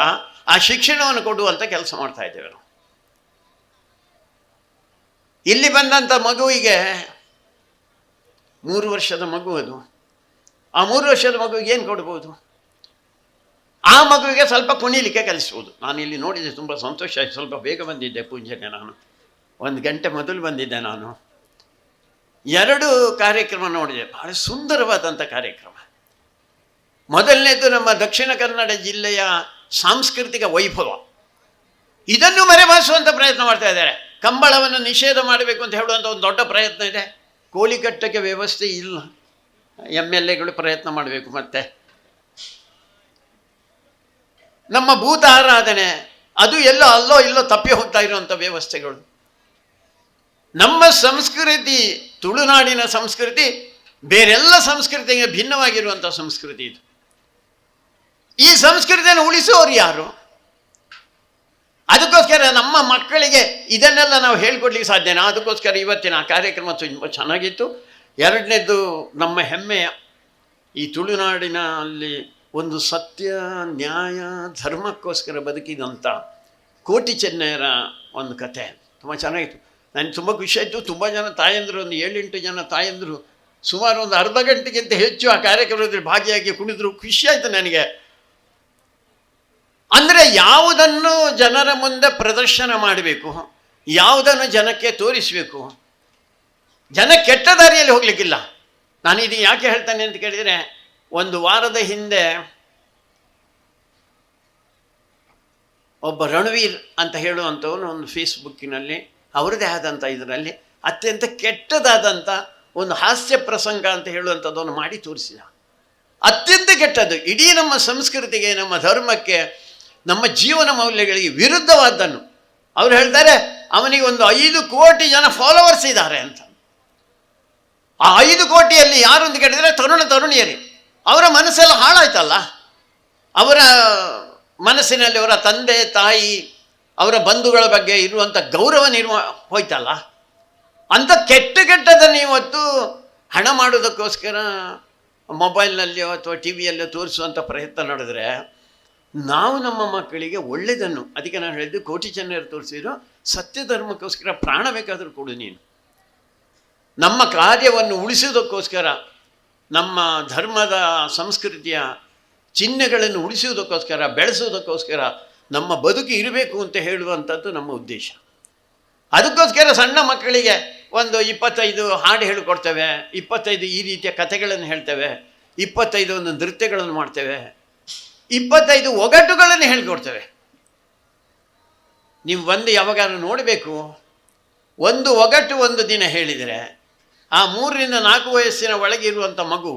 ಆ ಶಿಕ್ಷಣವನ್ನು ಕೊಡುವಂಥ ಕೆಲಸ ಮಾಡ್ತಾ ಇದ್ದೇವೆ ನಾವು. ಇಲ್ಲಿ ಬಂದಂಥ ಮಗುವಿಗೆ ಮೂರು ವರ್ಷದ ಮಗು ಅದು. ಆ ಮೂರು ವರ್ಷದ ಮಗುವಿಗೆ ಏನು ಕೊಡ್ಬೋದು? ಆ ಮಗುವಿಗೆ ಸ್ವಲ್ಪ ಕುಣಿಲಿಕ್ಕೆ ಕಲಿಸ್ಬೋದು. ನಾನು ಇಲ್ಲಿ ನೋಡಿದ್ದೆ ತುಂಬ ಸಂತೋಷ ಆಯ್ತು. ಸ್ವಲ್ಪ ಬೇಗ ಬಂದಿದ್ದೆ ಪೂಜೆಗೆ ನಾನು. ಒಂದು ಗಂಟೆ ಮೊದಲು ಬಂದಿದ್ದೆ ನಾನು. ಎರಡು ಕಾರ್ಯಕ್ರಮ ನೋಡಿದೆ. ಬಹಳ ಸುಂದರವಾದಂಥ ಕಾರ್ಯಕ್ರಮ. ಮೊದಲನೇದು ನಮ್ಮ ದಕ್ಷಿಣ ಕನ್ನಡ ಜಿಲ್ಲೆಯ ಸಾಂಸ್ಕೃತಿಕ ವೈಭವ. ಇದನ್ನು ಮರೆಮಾಸುವಂಥ ಪ್ರಯತ್ನ ಮಾಡ್ತಾ ಇದ್ದಾರೆ. ಕಂಬಳವನ್ನು ನಿಷೇಧ ಮಾಡಬೇಕು ಅಂತ ಹೇಳುವಂಥ ಒಂದು ದೊಡ್ಡ ಪ್ರಯತ್ನ ಇದೆ. ಕೋಳಿ ಕಟ್ಟಕ್ಕೆ ವ್ಯವಸ್ಥೆ ಇಲ್ಲ. ಎಂ ಎಲ್ ಎಗಳು ಪ್ರಯತ್ನ ಮಾಡಬೇಕು ಮತ್ತೆ. ನಮ್ಮ ಭೂತ ಆರಾಧನೆ ಅದು ಎಲ್ಲೋ ಅಲ್ಲೋ ಇಲ್ಲೋ ತಪ್ಪಿ ಹೋಗ್ತಾ ಇರುವಂಥ ವ್ಯವಸ್ಥೆಗಳು. ನಮ್ಮ ಸಂಸ್ಕೃತಿ, ತುಳುನಾಡಿನ ಸಂಸ್ಕೃತಿ, ಬೇರೆಲ್ಲ ಸಂಸ್ಕೃತಿಗೆ ಭಿನ್ನವಾಗಿರುವಂಥ ಸಂಸ್ಕೃತಿ ಇದು. ಈ ಸಂಸ್ಕೃತಿಯನ್ನು ಉಳಿಸೋರು ಯಾರು? ಅದಕ್ಕೋಸ್ಕರ ನಮ್ಮ ಮಕ್ಕಳಿಗೆ ಇದನ್ನೆಲ್ಲ ನಾವು ಹೇಳ್ಕೊಡ್ಲಿಕ್ಕೆ ಸಾಧ್ಯನಾ ಅದಕ್ಕೋಸ್ಕರ ಇವತ್ತಿನ ಕಾರ್ಯಕ್ರಮ ತುಂಬ ಚೆನ್ನಾಗಿತ್ತು. ಎರಡನೇದು ನಮ್ಮ ಹೆಮ್ಮೆಯ ಈ ತುಳುನಾಡಿನಲ್ಲಿ ಒಂದು ಸತ್ಯ, ನ್ಯಾಯ, ಧರ್ಮಕ್ಕೋಸ್ಕರ ಬದುಕಿದಂಥ ಕೋಟಿ ಚೆನ್ನೈಯರ ಒಂದು ಕತೆ. ತುಂಬ ಚೆನ್ನಾಗಿತ್ತು. ನನಗೆ ತುಂಬ ಖುಷಿ ಆಯಿತು. ತುಂಬ ಜನ ತಾಯಂದರು, ಒಂದು ಏಳೆಂಟು ಜನ ತಾಯಂದರು. ಸುಮಾರು ಒಂದು ಅರ್ಧ ಗಂಟೆಗಿಂತ ಹೆಚ್ಚು ಆ ಕಾರ್ಯಕ್ರಮದಲ್ಲಿ ಭಾಗಿಯಾಗಿ ಕುಣಿದ್ರು. ಖುಷಿ ಆಯಿತು ನನಗೆ. ಅಂದರೆ ಯಾವುದನ್ನು ಜನರ ಮುಂದೆ ಪ್ರದರ್ಶನ ಮಾಡಬೇಕು? ಯಾವುದನ್ನು ಜನಕ್ಕೆ ತೋರಿಸಬೇಕು? ಜನ ಕೆಟ್ಟ ದಾರಿಯಲ್ಲಿ ಹೋಗ್ಲಿಕ್ಕಿಲ್ಲ. ನಾನು ಇದು ಯಾಕೆ ಹೇಳ್ತಾನೆ ಅಂತ ಕೇಳಿದರೆ, ಒಂದು ವಾರದ ಹಿಂದೆ ಒಬ್ಬ ರಣವೀರ್ ಅಂತ ಹೇಳುವಂಥವನು ಒಂದು ಫೇಸ್ಬುಕ್ಕಿನಲ್ಲಿ ಅವರದೇ ಆದಂಥ ಇದರಲ್ಲಿ ಅತ್ಯಂತ ಕೆಟ್ಟದಾದಂಥ ಒಂದು ಹಾಸ್ಯ ಪ್ರಸಂಗ ಅಂತ ಹೇಳುವಂಥದ್ದನ್ನು ಮಾಡಿ ತೋರಿಸಿದ. ಅತ್ಯಂತ ಕೆಟ್ಟದ್ದು. ಇಡೀ ನಮ್ಮ ಸಂಸ್ಕೃತಿಗೆ, ನಮ್ಮ ಧರ್ಮಕ್ಕೆ, ನಮ್ಮ ಜೀವನ ಮೌಲ್ಯಗಳಿಗೆ ವಿರುದ್ಧವಾದ್ದನ್ನು ಅವ್ರು ಹೇಳ್ತಾರೆ, ಅವನಿಗೆ ಒಂದು ಐದು ಕೋಟಿ ಜನ ಫಾಲೋವರ್ಸ್ ಇದ್ದಾರೆ ಅಂತ. ಆ ಐದು ಕೋಟಿಯಲ್ಲಿ ಯಾರು ಅಂತ ಕೇಳಿದರೆ ತರುಣ ತರುಣಿಯರಿ. ಅವರ ಮನಸ್ಸೆಲ್ಲ ಹಾಳಾಯ್ತಲ್ಲ. ಅವರ ಮನಸ್ಸಿನಲ್ಲಿ ಅವರ ತಂದೆ, ತಾಯಿ ಅವರ ಬಂಧುಗಳ ಬಗ್ಗೆ ಇರುವಂಥ ಗೌರವ ನಿರ್ಮ ಹೋಯ್ತಲ್ಲ? ಅಂಥ ಕೆಟ್ಟ ಕೆಟ್ಟದನ್ನು ಇವತ್ತು ಹಣ ಮಾಡೋದಕ್ಕೋಸ್ಕರ ಮೊಬೈಲ್ನಲ್ಲಿಯೋ ಅಥವಾ ಟಿ ವಿಯಲ್ಲೋ ತೋರಿಸುವಂಥ ಪ್ರಯತ್ನ ನಡೆದರೆ ನಾವು ನಮ್ಮ ಮಕ್ಕಳಿಗೆ ಒಳ್ಳೆಯದನ್ನು, ಅದಕ್ಕೆ ನಾನು ಹೇಳಿದ್ದು ಕೋಟಿ ಜನರು ತೋರಿಸಿದ್ರು ಸತ್ಯ ಧರ್ಮಕ್ಕೋಸ್ಕರ ಪ್ರಾಣ ಬೇಕಾದರೂ ಕೊಡು ನೀನು. ನಮ್ಮ ಕಾರ್ಯವನ್ನು ಉಳಿಸುವುದಕ್ಕೋಸ್ಕರ, ನಮ್ಮ ಧರ್ಮದ ಸಂಸ್ಕೃತಿಯ ಚಿಹ್ನೆಗಳನ್ನು ಉಳಿಸುವುದಕ್ಕೋಸ್ಕರ, ಬೆಳೆಸುವುದಕ್ಕೋಸ್ಕರ ನಮ್ಮ ಬದುಕು ಇರಬೇಕು ಅಂತ ಹೇಳುವಂಥದ್ದು ನಮ್ಮ ಉದ್ದೇಶ. ಅದಕ್ಕೋಸ್ಕರ ಸಣ್ಣ ಮಕ್ಕಳಿಗೆ ಒಂದು ಇಪ್ಪತ್ತೈದು ಹಾಡು ಹೇಳಿಕೊಡ್ತೇವೆ, ಇಪ್ಪತ್ತೈದು ಈ ರೀತಿಯ ಕಥೆಗಳನ್ನು ಹೇಳ್ತೇವೆ, ಇಪ್ಪತ್ತೈದು ಒಂದು ನೃತ್ಯಗಳನ್ನು ಮಾಡ್ತೇವೆ, ಇಪ್ಪತ್ತೈದು ಒಗಟುಗಳನ್ನು ಹೇಳಿಕೊಡ್ತೇವೆ. ನೀವು ಬಂದು ಯಾವಾಗಾದ್ರೂ ನೋಡಬೇಕು, ಒಂದು ಒಗಟು ಒಂದು ದಿನ ಹೇಳಿದರೆ, ಆ ಮೂರರಿಂದ ನಾಲ್ಕು ವಯಸ್ಸಿನ ಒಳಗಿರುವಂಥ ಮಗು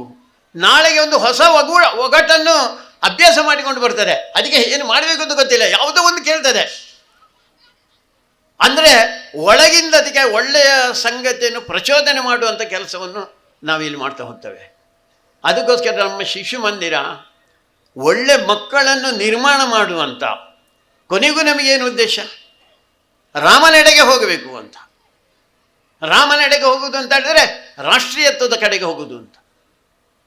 ನಾಳೆಗೆ ಒಂದು ಹೊಸ ಒಗು, ಒಗಟನ್ನು ಅಭ್ಯಾಸ ಮಾಡಿಕೊಂಡು ಬರ್ತದೆ ಅದಕ್ಕೆ ಏನು ಮಾಡಬೇಕು ಅಂತ ಗೊತ್ತಿಲ್ಲ. ಯಾವುದೋ ಒಂದು ಕೇಳ್ತದೆ. ಅಂದರೆ ಒಳಗಿಂದ ಅದಕ್ಕೆ ಒಳ್ಳೆಯ ಸಂಗತಿಯನ್ನು ಪ್ರಚೋದನೆ ಮಾಡುವಂಥ ಕೆಲಸವನ್ನು ನಾವಿಲ್ಲಿ ಮಾಡ್ತಾ ಹೋಗ್ತೇವೆ. ಅದಕ್ಕೋಸ್ಕರ ನಮ್ಮ ಶಿಶು ಮಂದಿರ ಒಳ್ಳೆ ಮಕ್ಕಳನ್ನು ನಿರ್ಮಾಣ ಮಾಡುವಂಥ ಕೊನೆಗೂ ನಮಗೇನು ಉದ್ದೇಶ? ರಾಮನೆಡೆಗೆ ಹೋಗಬೇಕು ಅಂತ. ರಾಮನೆಡೆಗೆ ಹೋಗುವುದು ಅಂತ ಹೇಳಿದ್ರೆ ರಾಷ್ಟ್ರೀಯತ್ವದ ಕಡೆಗೆ ಹೋಗುವುದು ಅಂತ.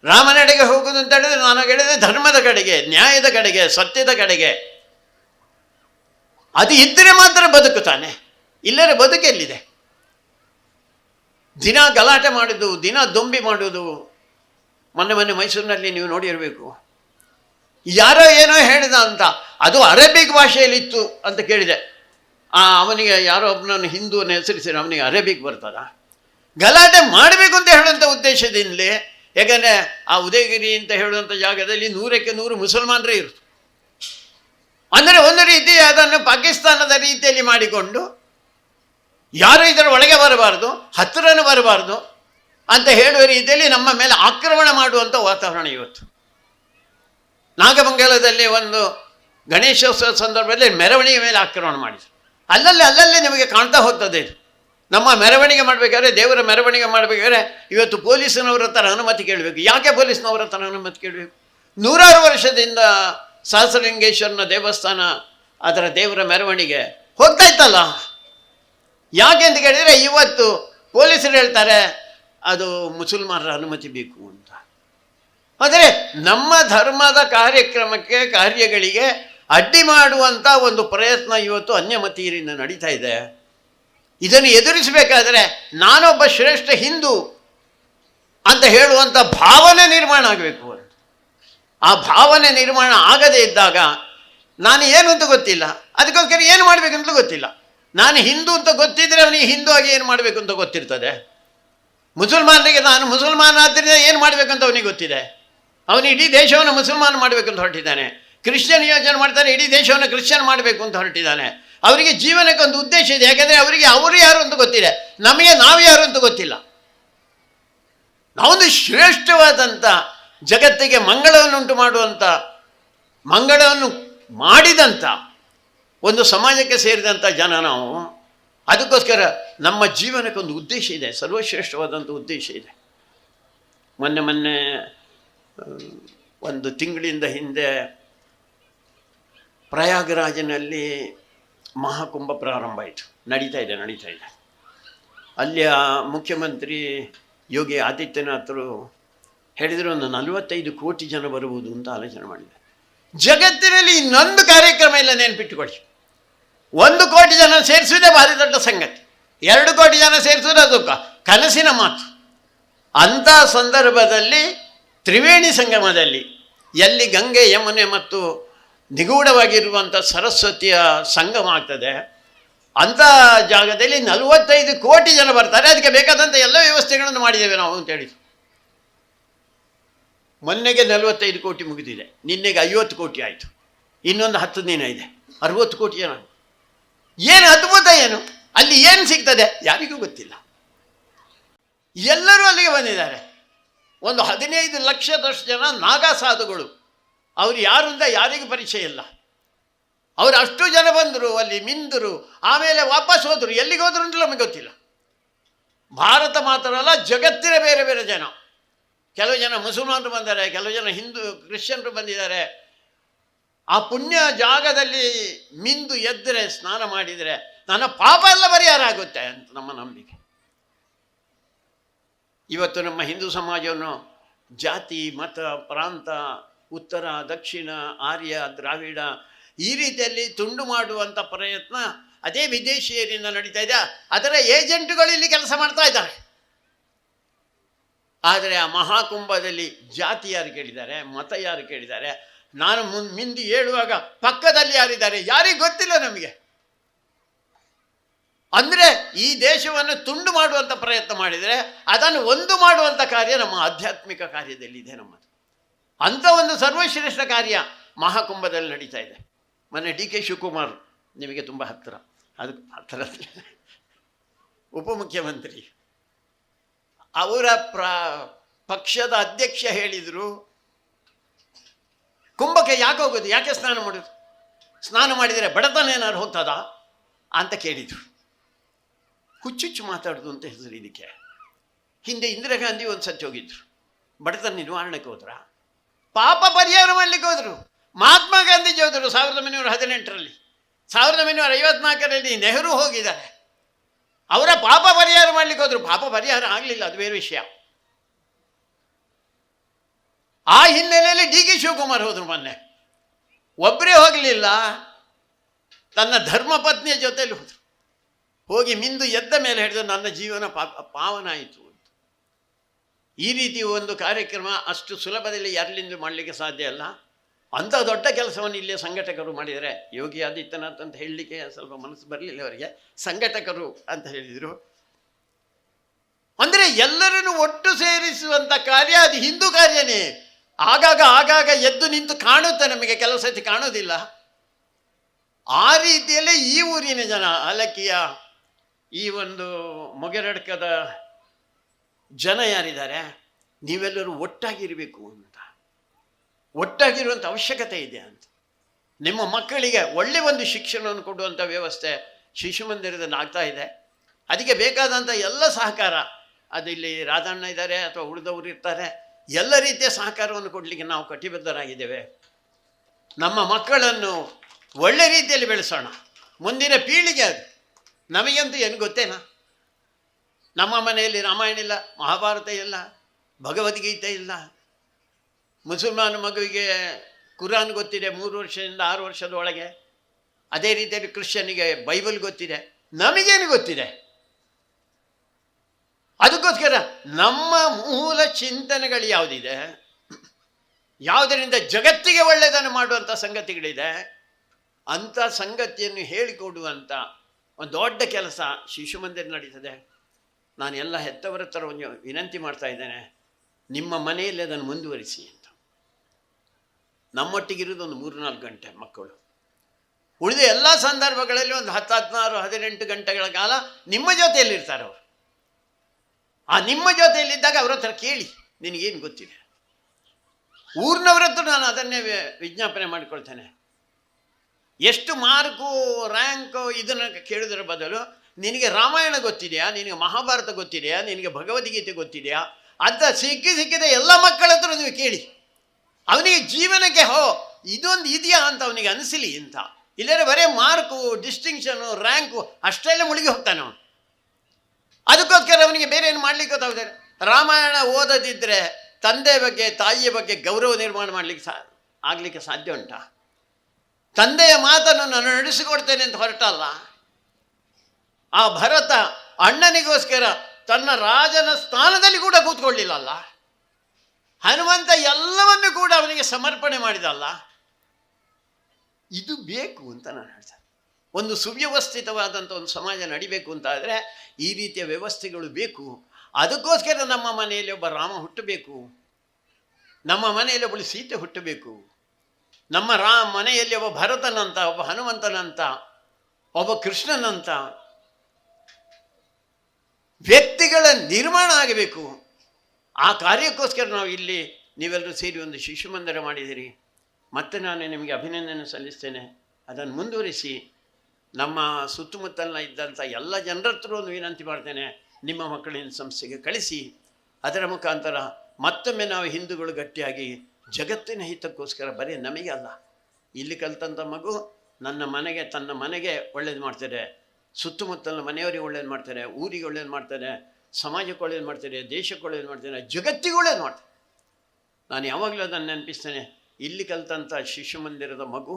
ರಾಮನೆಡೆಗೆ ಹೋಗುವುದು ಅಂತ ಹೇಳಿದ್ರೆ ನಾನು ಹೇಳಿದ್ರೆ ಧರ್ಮದ ಕಡೆಗೆ, ನ್ಯಾಯದ ಕಡೆಗೆ, ಸತ್ಯದ ಕಡೆಗೆ. ಅದು ಇದ್ದರೆ ಮಾತ್ರ ಬದುಕುತ್ತಾನೆ ಇಲ್ಲರೆ ಬದುಕೆಲ್ಲಿದೆ ದಿನ ಗಲಾಟೆ ಮಾಡೋದು, ದಿನ ದೊಂಬಿ ಮಾಡೋದು. ಮೊನ್ನೆ ಮೊನ್ನೆ ಮೈಸೂರಿನಲ್ಲಿ ನೀವು ನೋಡಿರಬೇಕು. ಯಾರೋ ಏನೋ ಹೇಳಿದ ಅಂತ, ಅದು ಅರೇಬಿಕ್ ಭಾಷೆಯಲ್ಲಿತ್ತು ಅಂತ ಕೇಳಿದೆ. ಆ, ಅವನಿಗೆ ಯಾರೋ ಒಬ್ಬನನ್ನು ಹಿಂದೂನ ಹೆಸರಿಸಿದ್ರೆ ಅವನಿಗೆ ಅರೇಬಿಕ್ ಬರ್ತದ? ಗಲಾಟೆ ಮಾಡಬೇಕು ಅಂತ ಹೇಳುವಂಥ ಉದ್ದೇಶದಿಂದಲೇ ಯಾಕಂದರೆ ಆ ಉದಯಗಿರಿ ಅಂತ ಹೇಳುವಂಥ ಜಾಗದಲ್ಲಿ ನೂರಕ್ಕೆ ನೂರು ಮುಸಲ್ಮಾನರೇ ಇರುತ್ತೆ ಅಂದರೆ ಒಂದು ರೀತಿ ಅದನ್ನು ಪಾಕಿಸ್ತಾನದ ರೀತಿಯಲ್ಲಿ ಮಾಡಿಕೊಂಡು ಯಾರು ಇದರ ಒಳಗೆ ಬರಬಾರ್ದು, ಹತ್ತಿರನೂ ಬರಬಾರ್ದು ಅಂತ ಹೇಳುವ ರೀತಿಯಲ್ಲಿ ನಮ್ಮ ಮೇಲೆ ಆಕ್ರಮಣ ಮಾಡುವಂಥ ವಾತಾವರಣ ಇವತ್ತು. ನಾಗಮಂಗಲದಲ್ಲಿ ಒಂದು ಗಣೇಶೋತ್ಸವ ಸಂದರ್ಭದಲ್ಲಿ ಮೆರವಣಿಗೆ ಮೇಲೆ ಆಕ್ರಮಣ ಮಾಡಿದರು. ಅಲ್ಲಲ್ಲಿ ಅಲ್ಲಲ್ಲಿ ನಿಮಗೆ ಕಾಣ್ತಾ ಹೋಗ್ತದೆ ಇದು. ನಮ್ಮ ಮೆರವಣಿಗೆ ಮಾಡಬೇಕಾದ್ರೆ, ದೇವರ ಮೆರವಣಿಗೆ ಮಾಡಬೇಕಾದ್ರೆ ಇವತ್ತು ಪೊಲೀಸಿನವರ ಹತ್ರ ಅನುಮತಿ ಕೇಳಬೇಕು. ಯಾಕೆ ಪೊಲೀಸ್ನವರ ಹತ್ರ ಅನುಮತಿ ಕೇಳಬೇಕು? ನೂರಾರು ವರ್ಷದಿಂದ ಸಹಸ್ರಲಿಂಗೇಶ್ವರನ ದೇವಸ್ಥಾನ, ಅದರ ದೇವರ ಮೆರವಣಿಗೆ ಹೋಗ್ತಾ ಇತ್ತಲ್ಲ? ಯಾಕೆ ಅಂತ ಕೇಳಿದರೆ, ಇವತ್ತು ಪೊಲೀಸರು ಹೇಳ್ತಾರೆ, ಅದು ಮುಸಲ್ಮಾನರ ಅನುಮತಿ ಬೇಕು ಅಂತ. ಆದರೆ ನಮ್ಮ ಧರ್ಮದ ಕಾರ್ಯಕ್ರಮಕ್ಕೆ, ಕಾರ್ಯಗಳಿಗೆ ಅಡ್ಡಿ ಮಾಡುವಂಥ ಒಂದು ಪ್ರಯತ್ನ ಇವತ್ತು ಅನ್ಯಮತಿಯರಿಂದ ನಡೀತಾ ಇದೆ. ಇದನ್ನು ಎದುರಿಸಬೇಕಾದರೆ ನಾನೊಬ್ಬ ಶ್ರೇಷ್ಠ ಹಿಂದೂ ಅಂತ ಹೇಳುವಂಥ ಭಾವನೆ ನಿರ್ಮಾಣ ಆಗಬೇಕು ಅಂತ. ಆ ಭಾವನೆ ನಿರ್ಮಾಣ ಆಗದೇ ಇದ್ದಾಗ ನಾನು ಏನು ಅಂತ ಗೊತ್ತಿಲ್ಲ. ಅದಕ್ಕೋಸ್ಕರ ಏನು ಮಾಡಬೇಕಂತ ಗೊತ್ತಿಲ್ಲ. ನಾನು ಹಿಂದೂ ಅಂತ ಗೊತ್ತಿದ್ರೆ ಅವನಿಗೆ ಹಿಂದೂ ಆಗಿ ಏನು ಮಾಡಬೇಕು ಅಂತ ಗೊತ್ತಿರ್ತದೆ. ಮುಸಲ್ಮಾನರಿಗೆ ನಾನು ಮುಸಲ್ಮಾನ ಆದ್ದರಿಂದ ಏನು ಮಾಡಬೇಕಂತ ಅವನಿಗೆ ಗೊತ್ತಿದೆ. ಅವನು ಇಡೀ ದೇಶವನ್ನು ಮುಸಲ್ಮಾನ ಅಂತ ಹೊರಟಿದ್ದಾನೆ. ಕ್ರಿಶ್ಚಿಯನ್ ಯೋಜನೆ ಮಾಡ್ತಾನೆ, ಇಡೀ ದೇಶವನ್ನು ಕ್ರಿಶ್ಚಿಯನ್ ಮಾಡಬೇಕು ಅಂತ ಹೊರಟಿದ್ದಾನೆ. ಅವರಿಗೆ ಜೀವನಕ್ಕೆ ಒಂದು ಉದ್ದೇಶ ಇದೆ. ಯಾಕಂದರೆ ಅವರಿಗೆ ಅವರು ಯಾರು ಅಂತ ಗೊತ್ತಿದೆ ನಮಗೆ ನಾವು ಯಾರು ಅಂತ ಗೊತ್ತಿಲ್ಲ. ನಾವೊಂದು ಶ್ರೇಷ್ಠವಾದಂಥ ಜಗತ್ತಿಗೆ ಮಂಗಳವನ್ನುಂಟು ಮಾಡುವಂಥ, ಮಂಗಳವನ್ನು ಮಾಡಿದಂಥ, ಒಂದು ಸಮಾಜಕ್ಕೆ ಸೇರಿದಂಥ ಜನ ನಾವು. ಅದಕ್ಕೋಸ್ಕರ ನಮ್ಮ ಜೀವನಕ್ಕೆ ಒಂದು ಉದ್ದೇಶ ಇದೆ. ಸರ್ವಶ್ರೇಷ್ಠವಾದಂಥ ಉದ್ದೇಶ ಇದೆ. ಮೊನ್ನೆ ಮೊನ್ನೆ ಒಂದು ತಿಂಗಳಿಂದ ಹಿಂದೆ ಪ್ರಯಾಗರಾಜನಲ್ಲಿ ಮಹಾಕುಂಭ ಪ್ರಾರಂಭ ಆಯಿತು. ನಡೀತಾ ಇದೆ ನಡೀತಾ ಇದೆ. ಅಲ್ಲಿಯ ಮುಖ್ಯಮಂತ್ರಿ ಯೋಗಿ ಆದಿತ್ಯನಾಥರು ಹೇಳಿದರೆ, ಒಂದು ನಲವತ್ತೈದು ಕೋಟಿ ಜನ ಬರುವುದು ಅಂತ ಆಲೋಚನೆ ಮಾಡಿದೆ ಜಗತ್ತಿನಲ್ಲಿ ಇನ್ನೊಂದು ಕಾರ್ಯಕ್ರಮ ಇಲ್ಲ ನೆನ್ಪಿಟ್ಟುಕೊಳ್ಳಿ. ಒಂದು ಕೋಟಿ ಜನ ಸೇರಿಸುವುದೇ ಭಾರಿ ದೊಡ್ಡ ಸಂಗತಿ. ಎರಡು ಕೋಟಿ ಜನ ಸೇರಿಸುವುದು ಅದು ಕನಸಿನ ಮಾತು. ಅಂಥ ಸಂದರ್ಭದಲ್ಲಿ ತ್ರಿವೇಣಿ ಸಂಗಮದಲ್ಲಿ ಎಲ್ಲಿ ಗಂಗೆ, ಯಮುನೆ ಮತ್ತು ನಿಗೂಢವಾಗಿರುವಂಥ ಸರಸ್ವತಿಯ ಸಂಗಮ ಆಗ್ತದೆ ಅಂಥ ಜಾಗದಲ್ಲಿ ನಲವತ್ತೈದು ಕೋಟಿ ಜನ ಬರ್ತಾರೆ. ಅದಕ್ಕೆ ಬೇಕಾದಂಥ ಎಲ್ಲ ವ್ಯವಸ್ಥೆಗಳನ್ನು ಮಾಡಿದ್ದೇವೆ ನಾವು ಅಂತೇಳಿ ಮೊನ್ನೆಗೆ ನಲವತ್ತೈದು ಕೋಟಿ ಮುಗಿದಿದೆ. ನಿನ್ನೆಗೆ ಐವತ್ತು ಕೋಟಿ ಆಯಿತು. ಇನ್ನೊಂದು ಹತ್ತು ದಿನ ಇದೆ. ಅರವತ್ತು ಕೋಟಿ ಜನ ಏನು ಅದ್ಭುತ ಏನು? ಅಲ್ಲಿ ಏನು ಸಿಗ್ತದೆ? ಯಾರಿಗೂ ಗೊತ್ತಿಲ್ಲ. ಎಲ್ಲರೂ ಅಲ್ಲಿಗೆ ಬಂದಿದ್ದಾರೆ. ಒಂದು ಹದಿನೈದು ಲಕ್ಷದಷ್ಟು ಜನ ನಾಗಾ ಸಾಧುಗಳು ಅವರು ಯಾರಿಂದ ಯಾರಿಗೂ ಪರಿಚಯ ಇಲ್ಲ. ಅವರು ಅಷ್ಟು ಜನ ಬಂದರು, ಅಲ್ಲಿ ಮಿಂದರು, ಆಮೇಲೆ ವಾಪಸ್ ಹೋದರು. ಎಲ್ಲಿಗೆ ಹೋದರು ಅಂತ ನಮಗೆ ಗೊತ್ತಿಲ್ಲ. ಭಾರತ ಮಾತ್ರ ಅಲ್ಲ, ಜಗತ್ತಿನ ಬೇರೆ ಬೇರೆ ಜನ. ಕೆಲವು ಜನ ಮುಸಲ್ಮಾನರು ಬಂದಿದ್ದಾರೆ ಕೆಲವು ಜನ ಹಿಂದೂ, ಕ್ರಿಶ್ಚಿಯನ್ರು ಬಂದಿದ್ದಾರೆ. ಆ ಪುಣ್ಯ ಜಾಗದಲ್ಲಿ ಮಿಂದು ಎದ್ದರೆ ಸ್ನಾನ ಮಾಡಿದರೆ ನನ್ನ ಪಾಪ ಎಲ್ಲ ಪರಿಹಾರ ಆಗುತ್ತೆ ಅಂತ ನಮ್ಮ ನಂಬಿಕೆ. ಇವತ್ತು ನಮ್ಮ ಹಿಂದೂ ಸಮಾಜವನ್ನು ಜಾತಿ, ಮತ, ಪ್ರಾಂತ ಉತ್ತರ, ದಕ್ಷಿಣ, ಆರ್ಯ, ದ್ರಾವಿಡ ಈ ರೀತಿಯಲ್ಲಿ ತುಂಡು ಮಾಡುವಂಥ ಪ್ರಯತ್ನ ಅದೇ ವಿದೇಶಿಯರಿಂದ ನಡೀತಾ ಇದೆ. ಅದರ ಏಜೆಂಟ್ಗಳು ಇಲ್ಲಿ ಕೆಲಸ ಮಾಡ್ತಾ ಇದ್ದಾರೆ. ಆದರೆ ಆ ಮಹಾಕುಂಭದಲ್ಲಿ ಜಾತಿ ಯಾರು ಕೇಳಿದ್ದಾರೆ? ಮತ ಯಾರು ಕೇಳಿದ್ದಾರೆ? ನಾನು ಮುನ್, ಮಿಂದಿ ಹೇಳುವಾಗ ಪಕ್ಕದಲ್ಲಿ ಯಾರಿದ್ದಾರೆ? ಯಾರಿಗೆ ಗೊತ್ತಿಲ್ಲ ನಮಗೆ. ಅಂದರೆ ಈ ದೇಶವನ್ನು ತುಂಡು ಮಾಡುವಂಥ ಪ್ರಯತ್ನ ಮಾಡಿದರೆ ಅದನ್ನು ಒಂದು ಮಾಡುವಂಥ ಕಾರ್ಯ ನಮ್ಮ ಆಧ್ಯಾತ್ಮಿಕ ಕಾರ್ಯದಲ್ಲಿದೆ ನಮ್ಮದು. ಅಂಥ ಒಂದು ಸರ್ವಶ್ರೇಷ್ಠ ಕಾರ್ಯ ಮಹಾಕುಂಭದಲ್ಲಿ ನಡೀತಾ ಇದೆ. ಮೊನ್ನೆ ಡಿ ಕೆ ಶಿವಕುಮಾರ್ ನಿಮಗೆ ತುಂಬ ಹತ್ತಿರ. ಅದು ಹತ್ತಿರ ಉಪಮುಖ್ಯಮಂತ್ರಿ. ಅವರ ಪ್ರ, ಪಕ್ಷದ ಅಧ್ಯಕ್ಷ ಹೇಳಿದರು, ಕುಂಭಕ್ಕೆ ಯಾಕೆ ಹೋಗೋದು? ಯಾಕೆ ಸ್ನಾನ ಮಾಡೋದು? ಸ್ನಾನ ಮಾಡಿದರೆ ಬಡತನ ಏನಾದ್ರು ಹೋಗ್ತದಾ? ಅಂತ ಕೇಳಿದರು. ಹುಚ್ಚುಚ್ಚು ಮಾತಾಡೋದು ಅಂತ ಹೆಸರು ಇದಕ್ಕೆ. ಹಿಂದೆ ಇಂದಿರಾ ಗಾಂಧಿ ಒಂದು ಸತ್ಯ ಹೋಗಿದ್ರು. ಬಡತನ ನಿವಾರಣೆಗೆ ಹೋದ್ರ? ಪಾಪ ಪರಿಹಾರ ಮಾಡಲಿಕ್ಕೆ ಹೋದರು. ಮಹಾತ್ಮ ಗಾಂಧೀಜಿ ಹೋದರು ಸಾವಿರದ ಒಂಬೈನೂರ ಹದಿನೆಂಟರಲ್ಲಿ. ಸಾವಿರದ ಒಂಬೈನೂರ ಐವತ್ನಾಲ್ಕರಲ್ಲಿ ನೆಹರು ಹೋಗಿದ್ದಾರೆ. ಅವರ ಪಾಪ ಪರಿಹಾರ ಮಾಡಲಿಕ್ಕೆ ಹೋದರು. ಪಾಪ ಪರಿಹಾರ ಆಗಲಿಲ್ಲ, ಅದು ಬೇರೆ ವಿಷಯ. ಆ ಹಿನ್ನೆಲೆಯಲ್ಲಿ ಡಿ ಕೆ ಶಿವಕುಮಾರ್ ಹೋದರು ಮೊನ್ನೆ. ಒಬ್ಬರೇ ಹೋಗಲಿಲ್ಲ. ತನ್ನ ಧರ್ಮಪತ್ನಿಯ ಜೊತೆಯಲ್ಲಿ ಹೋದರು. ಹೋಗಿ ಮಿಂದು ಎದ್ದ ಮೇಲೆ ಹಿಡಿದು ನನ್ನ ಜೀವನ ಪಾಪ, ಪಾವನ ಆಯಿತು. ಅಂತ ಈ ರೀತಿ ಒಂದು ಕಾರ್ಯಕ್ರಮ ಅಷ್ಟು ಸುಲಭದಲ್ಲಿ ಯಾರಲ್ಲಿಂದ ಮಾಡಲಿಕ್ಕೆ ಸಾಧ್ಯ ಅಲ್ಲ? ಅಂಥ ದೊಡ್ಡ ಕೆಲಸವನ್ನು ಇಲ್ಲಿಯ ಸಂಘಟಕರು ಮಾಡಿದರೆ ಯೋಗಿ ಆದಿತ್ಯನಾಥ್ ಅಂತ ಹೇಳಲಿಕ್ಕೆ ಸ್ವಲ್ಪ ಮನಸ್ಸು ಬರಲಿಲ್ಲ ಅವರಿಗೆ. ಸಂಘಟಕರು ಅಂತ ಹೇಳಿದರು. ಅಂದರೆ ಎಲ್ಲರನ್ನು ಒಟ್ಟು ಸೇರಿಸುವಂಥ ಕಾರ್ಯ ಅದು ಹಿಂದೂ ಕಾರ್ಯನೇ. ಆಗಾಗ ಆಗಾಗ ಎದ್ದು ನಿಂತು ಕಾಣುತ್ತೆ ನಮಗೆ, ಕೆಲವು ಸತಿ ಕಾಣೋದಿಲ್ಲ. ಆ ರೀತಿಯಲ್ಲೇ ಈ ಊರಿನ ಜನ, ಅಲಕಿಯ ಈ ಒಂದು ಮೊಗೆರಡ್ಕದ ಜನ ಯಾರಿದ್ದಾರೆ? ನೀವೆಲ್ಲರೂ ಒಟ್ಟಾಗಿರಬೇಕು ಅಂತ. ಒಟ್ಟಾಗಿರುವಂಥ ಅವಶ್ಯಕತೆ ಇದೆ ಅಂತ. ನಿಮ್ಮ ಮಕ್ಕಳಿಗೆ ಒಳ್ಳೆ ಒಂದು ಶಿಕ್ಷಣವನ್ನು ಕೊಡುವಂಥ ವ್ಯವಸ್ಥೆ ಶಿಶು ಮಂದಿರದಲ್ಲಿ ಆಗ್ತಾ ಇದೆ. ಅದಕ್ಕೆ ಬೇಕಾದಂಥ ಎಲ್ಲ ಸಹಕಾರ, ಅದಿಲ್ಲಿ ರಾಧಣ್ಣ ಇದ್ದಾರೆ ಅಥವಾ ಉಳಿದವರು ಇರ್ತಾರೆ, ಎಲ್ಲ ರೀತಿಯ ಸಹಕಾರವನ್ನು ಕೊಡಲಿಕ್ಕೆ ನಾವು ಕಟಿಬದ್ಧರಾಗಿದ್ದೇವೆ. ನಮ್ಮ ಮಕ್ಕಳನ್ನು ಒಳ್ಳೆ ರೀತಿಯಲ್ಲಿ ಬೆಳೆಸೋಣ. ಮುಂದಿನ ಪೀಳಿಗೆ ಅದು. ನಮಗಂತೂ ಏನು ಗೊತ್ತೇನಾ? ನಮ್ಮ ಮನೆಯಲ್ಲಿ ರಾಮಾಯಣ ಇಲ್ಲ ಮಹಾಭಾರತ ಇಲ್ಲ, ಭಗವದ್ಗೀತೆ ಇಲ್ಲ. ಮುಸಲ್ಮಾನ ಮಗುವಿಗೆ ಕುರಾನ್ ಗೊತ್ತಿದೆ ಮೂರು ವರ್ಷದಿಂದ ಆರು ವರ್ಷದ ಒಳಗೆ ಅದೇ ರೀತಿಯಲ್ಲಿ ಕ್ರಿಶ್ಚಿಯನಿಗೆ ಬೈಬಲ್ ಗೊತ್ತಿದೆ, ನಮಗೇನು ಗೊತ್ತಿದೆ? ಅದಕ್ಕೋಸ್ಕರ ನಮ್ಮ ಮೂಲ ಚಿಂತನೆಗಳು ಯಾವುದಿದೆ? ಯಾವುದರಿಂದ ಜಗತ್ತಿಗೆ ಒಳ್ಳೆಯದನ್ನು ಮಾಡುವಂಥ ಸಂಗತಿಗಳಿದೆ? ಅಂಥ ಸಂಗತಿಯನ್ನು ಹೇಳಿಕೊಡುವಂಥ ಒಂದು ದೊಡ್ಡ ಕೆಲಸ ಶಿಶು ಮಂದಿರ ನಡೀತದೆ. ನಾನು ಎಲ್ಲ ಹೆತ್ತವರ ಹತ್ರ ಒಂದು ವಿನಂತಿ ಮಾಡ್ತಾ ಇದ್ದೇನೆ, ನಿಮ್ಮ ಮನೆಯಲ್ಲಿ ಅದನ್ನು ಮುಂದುವರಿಸಿ ಅಂತ. ನಮ್ಮೊಟ್ಟಿಗಿರೋದು ಒಂದು ಮೂರು ನಾಲ್ಕು ಗಂಟೆ ಮಕ್ಕಳು. ಉಳಿದ ಎಲ್ಲ ಸಂದರ್ಭಗಳಲ್ಲಿ ಒಂದು ಹತ್ತು, ಹದಿನಾರು, ಹದಿನೆಂಟು ಗಂಟೆಗಳ ಕಾಲ ನಿಮ್ಮ ಜೊತೆಯಲ್ಲಿರ್ತಾರೆ ಅವರು. ಆ ನಿಮ್ಮ ಜೊತೆಯಲ್ಲಿದ್ದಾಗ ಅವ್ರ ಹತ್ರ ಕೇಳಿ, ನಿನಗೇನು ಗೊತ್ತಿದೆ? ಊರಿನವ್ರ ಹತ್ರ ನಾನು ಅದನ್ನೇ ವಿಜ್ಞಾಪನೆ ಮಾಡಿಕೊಳ್ತೇನೆ. ಎಷ್ಟು ಮಾರ್ಕು, ರ್ಯಾಂಕು ಇದನ್ನು ಕೇಳಿದ್ರ ಬದಲು ನಿನಗೆ ರಾಮಾಯಣ ಗೊತ್ತಿದೆಯಾ? ನಿನಗೆ ಮಹಾಭಾರತ ಗೊತ್ತಿದೆಯಾ? ನಿನಗೆ ಭಗವದ್ಗೀತೆ ಗೊತ್ತಿದೆಯಾ? ಅಂತ ಸಿಕ್ಕಿ ಸಿಕ್ಕಿದ ಎಲ್ಲ ಮಕ್ಕಳ ಹತ್ರ ನೀವು ಕೇಳಿ. ಅವನಿಗೆ ಜೀವನಕ್ಕೆ ಹೋ, ಇದೊಂದು ಇದೆಯಾ ಅಂತ ಅವನಿಗೆ ಅನಿಸಲಿ ಅಂತ ಇಲ್ಲದ್ರೆ ಬರೀ ಮಾರ್ಕು ಡಿಸ್ಟಿಂಕ್ಷನು ರ್ಯಾಂಕು ಅಷ್ಟೆಲ್ಲ ಮುಳುಗಿ ಹೋಗ್ತಾನೆ ಅವನು. ಅದಕ್ಕೋಸ್ಕರ ಅವನಿಗೆ ಬೇರೆ ಏನು ಮಾಡ್ಲಿಕ್ಕೆ ಗೊತ್ತಾಗ್ತಾರೆ ರಾಮಾಯಣ ಓದದಿದ್ದರೆ ತಂದೆ ಬಗ್ಗೆ, ತಾಯಿಯ ಬಗ್ಗೆ ಗೌರವ ನಿರ್ಮಾಣ ಮಾಡಲಿಕ್ಕೆ ಸಾ, ಆಗಲಿಕ್ಕೆ ಸಾಧ್ಯ ಉಂಟಾ? ತಂದೆಯ ಮಾತನ್ನು ನಾನು ನಡೆಸಿಕೊಡ್ತೇನೆ ಅಂತ ಹೊರಟಲ್ಲ? ಆ ಭರತ ಅಣ್ಣನಿಗೋಸ್ಕರ ತನ್ನ ರಾಜನ ಸ್ಥಾನದಲ್ಲಿ ಕೂಡ ಕೂತ್ಕೊಳ್ಳಿಲ್ಲಲ್ಲ. ಹನುಮಂತ ಎಲ್ಲವನ್ನು ಕೂಡ ಅವನಿಗೆ ಸಮರ್ಪಣೆ ಮಾಡಿದಲ್ಲ. ಇದು ಬೇಕು ಅಂತ ನಾನು ಹೇಳ್ತೇನೆ ಒಂದು ಸುವ್ಯವಸ್ಥಿತವಾದಂಥ ಒಂದು ಸಮಾಜ ನಡಿಬೇಕು ಅಂತ ಆದರೆ ಈ ರೀತಿಯ ವ್ಯವಸ್ಥೆಗಳು ಬೇಕು. ಅದಕ್ಕೋಸ್ಕರ ನಮ್ಮ ಮನೆಯಲ್ಲಿ ಒಬ್ಬ ರಾಮ ಹುಟ್ಟಬೇಕು. ನಮ್ಮ ಮನೆಯಲ್ಲಿ ಒಬ್ಬಳು ಸೀತೆ ಹುಟ್ಟಬೇಕು. ನಮ್ಮ ರಾಮ ಮನೆಯಲ್ಲಿ ಒಬ್ಬ ಭರತನಂತ, ಒಬ್ಬ ಹನುಮಂತನಂತ, ಒಬ್ಬ ಕೃಷ್ಣನಂತ ವ್ಯಕ್ತಿಗಳ ನಿರ್ಮಾಣ ಆಗಬೇಕು. ಆ ಕಾರ್ಯಕ್ಕೋಸ್ಕರ ನಾವು ಇಲ್ಲಿ ನೀವೆಲ್ಲರೂ ಸೇರಿ ಒಂದು ಶಿಶು ಮಂದಿರ ಮಾಡಿದಿರಿ ಮತ್ತೆ ನಾನು ನಿಮಗೆ ಅಭಿನಂದನೆ ಸಲ್ಲಿಸ್ತೇನೆ. ಅದನ್ನು ಮುಂದುವರಿಸಿ ನಮ್ಮ ಸುತ್ತಮುತ್ತಲಿನ ಇದ್ದಂಥ ಎಲ್ಲ ಜನರ ಹತ್ರ ಒಂದು ವಿನಂತಿ ಮಾಡ್ತೇನೆ. ನಿಮ್ಮ ಮಕ್ಕಳಿನ ಸಂಸ್ಥೆಗೆ ಕಳಿಸಿ. ಅದರ ಮುಖಾಂತರ ಮತ್ತೊಮ್ಮೆ ನಾವು ಹಿಂದೂಗಳು ಗಟ್ಟಿಯಾಗಿ ಜಗತ್ತಿನ ಹಿತಕ್ಕೋಸ್ಕರ ಬರೀ ನಮಗೆ ಅಲ್ಲ. ಇಲ್ಲಿ ಕಲ್ತಂಥ ಮಗು ನನ್ನ ಮನೆಗೆ, ತನ್ನ ಮನೆಗೆ ಒಳ್ಳೇದು ಮಾಡ್ತಾರೆ ಸುತ್ತಮುತ್ತಲಿನ ಮನೆಯವರಿಗೆ ಒಳ್ಳೇದು ಮಾಡ್ತಾರೆ, ಊರಿಗೆ ಒಳ್ಳೇದು ಮಾಡ್ತಾರೆ, ಸಮಾಜಕ್ಕೆ ಒಳ್ಳೇದು ಮಾಡ್ತಾರೆ, ದೇಶಕ್ಕೆ ಒಳ್ಳೇದು ಮಾಡ್ತಾರೆ, ಜಗತ್ತಿಗೆ ಒಳ್ಳೇದು ಮಾಡ್ತಾರೆ. ನಾನು ಯಾವಾಗಲೂ ಅದನ್ನು ನೆನಪಿಸ್ತೇನೆ, ಇಲ್ಲಿ ಕಲಿತಂಥ ಶಿಶು ಮಂದಿರದ ಮಗು,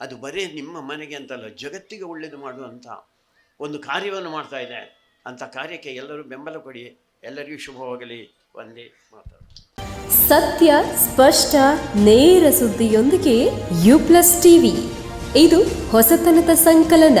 ಅದು ಬರೀ ನಿಮ್ಮ ಮನೆಗೆ ಅಂತಲ್ಲ, ಜಗತ್ತಿಗೆ ಒಳ್ಳೇದು ಮಾಡುವಂಥ ಒಂದು ಕಾರ್ಯವನ್ನು ಮಾಡ್ತಾ ಇದೆ. ಅಂಥ ಕಾರ್ಯಕ್ಕೆ ಎಲ್ಲರೂ ಬೆಂಬಲ ಕೊಡಿ, ಎಲ್ಲರಿಗೂ ಶುಭವಾಗಲಿ ಒಂದೇ ಮಾತಾಡ
ಸತ್ಯ, ಸ್ಪಷ್ಟ, ನೇರ ಸುದ್ದಿಯೊಂದಿಗೆ ಯು ಪ್ಲಸ್ ಟಿವಿ. ಇದು ಹೊಸತನದ ಸಂಕಲನ.